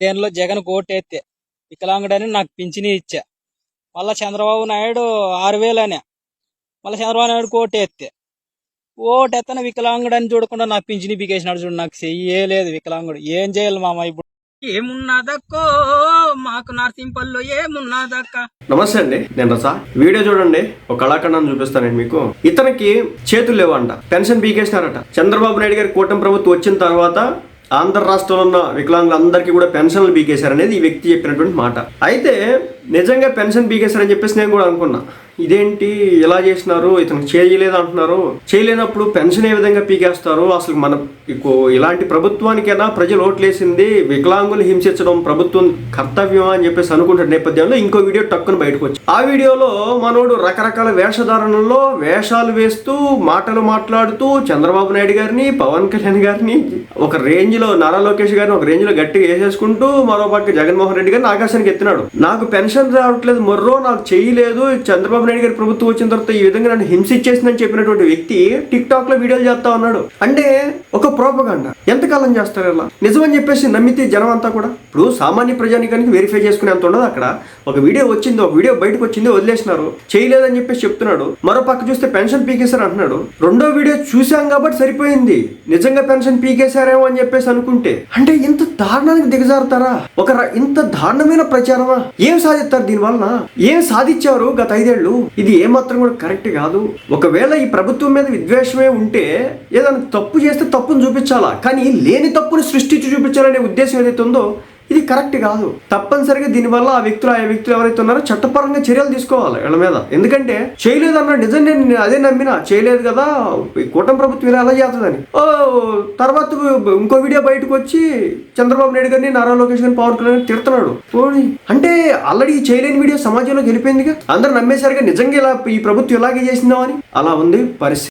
దేనిలో జగన్ ఓటేస్తే వికలాంగుడని నాకు పింఛని ఇచ్చా. మళ్ళా చంద్రబాబు నాయుడు ఆరు వేలనే. మళ్ళీ చంద్రబాబు నాయుడు కోటెత్తే ఓటెత్తన వికలాంగుడని చూడకుండా నాకు పింఛని పీకేసినాడు చూడు నాకు చెయ్యే లేదు వికలాంగుడు. ఏం చేయాలి మామ ఇప్పుడు? ఏమున్నదక్కో? మాకు నర్సింపల్లో ఏమున్నదక్క? నమస్తే అండి నేను రసా. వీడియో చూడండి ఒక కళాఖండాన్ని చూపిస్తానండి మీకు. ఇతనికి చేతులు లేవంట పెన్షన్ పీకేసినారట చంద్రబాబు నాయుడు గారి కూటమి ప్రభుత్వం వచ్చిన తర్వాత ఆంధ్ర రాష్ట్రంలో ఉన్న వికలాంగులందరికీ కూడా పెన్షన్లు పీకేశారనేది ఈ వ్యక్తి చెప్పినటువంటి మాట. అయితే నిజంగా పెన్షన్ బీకేశారని చెప్పేసి నేను కూడా అనుకున్నా. ఇదేంటి ఇలా చేసినారు? ఇతనికి చేయలేదు అంటున్నారు చేయలేనప్పుడు పెన్షన్ ఏ విధంగా పీకేస్తారు? అసలు మన ఇలాంటి ప్రభుత్వానికైనా ప్రజలు ఓట్లేసింది వికలాంగులు హింసించడం ప్రభుత్వం కర్తవ్యం అని చెప్పేసి అనుకుంటున్న నేపథ్యంలో ఇంకో వీడియో టక్కున బయటకు వచ్చి ఆ వీడియోలో మనోడు రకరకాల వేషధారణలో వేషాలు వేస్తూ మాటలు మాట్లాడుతూ చంద్రబాబు నాయుడు గారిని పవన్ కళ్యాణ్ గారిని ఒక రేంజ్లో నారా లోకేష్ గారిని ఒక రేంజ్లో గట్టిగా వేసేసుకుంటూ మరో పక్క జగన్మోహన్ రెడ్డి గారిని ఆకాశానికి ఎత్తినాడు. నాకు పెన్షన్ రావట్లేదు మొర్రో నాకు చేయలేదు చంద్రబాబు నాయుడు గారి ప్రభుత్వం వచ్చిన తర్వాత ఈ విధంగా నన్ను హింసించేసిందని చెప్పినటువంటి వ్యక్తి టిక్ టాక్లో వీడియోలు చేస్తా ఉన్నాడు. అంటే ఒక ప్రోపగండ ఎంతకాలం చేస్తారు ఇలా? నిజమని చెప్పేసి నమ్మితే జనం అంతా కూడా? ఇప్పుడు సామాన్య ప్రజానికానికి వెరిఫై చేసుకునే అంత ఉండదు అక్కడ. ఒక వీడియో వచ్చింది ఒక వీడియో బయటకు వచ్చింది వదిలేసినారు. చేయలేదని చెప్పేసి చెప్తున్నాడు. మరో పక్క చూస్తే పెన్షన్ పీకేశారు అంటున్నాడు. రెండో వీడియో చూసాం కాబట్టి సరిపోయింది. నిజంగా పెన్షన్ పీకేశారేమో అని చెప్పేసి అనుకుంటే. అంటే ఇంత దారుణానికి దిగజారుతారా? ఒక ఇంత దారుణమైన ప్రచారమా? ఏం సాధిస్తారు దీని వలన ఏం సాధించారు గత ఐదేళ్ళు ఇది ఏమాత్రం కూడా కరెక్ట్ కాదు. ఒకవేళ ఈ ప్రభుత్వం మీద విద్వేషమే ఉంటే ఏదైనా తప్పు చేస్తే తప్పును చూపించాలా? కానీ లేని తప్పును సృష్టించి చూపించాలనే ఉద్దేశం ఏదైతే ఉందో కరెక్ట్ కాదు. తప్పనిసరిగా దీనివల్ల ఆ వ్యక్తులు ఆ వ్యక్తులు ఎవరైతే ఉన్నారో చట్టపరంగా చర్యలు తీసుకోవాలి వీళ్ళ మీద. ఎందుకంటే చేయలేదు అన్న నిజం నేను అదే నమ్మినా. చేయలేదు కదా కూటమి ప్రభుత్వం ఇలా ఎలా చేస్తుందని. ఓ తర్వాత ఇంకో వీడియో బయటకు వచ్చి చంద్రబాబు నాయుడు గారిని నారా లోకేష్ గారిని పవన్ కళ్యాణ్ తిడుతున్నాడు. అంటే ఆల్రెడీ చేయలేని వీడియో సమాజంలోకి వెళ్ళిపోయిందిగా? అందరూ నమ్మేశారుగా నిజంగా ఇలా ఈ ప్రభుత్వం ఇలాగే చేసిందామని అలా ఉంది పరిస్థితి.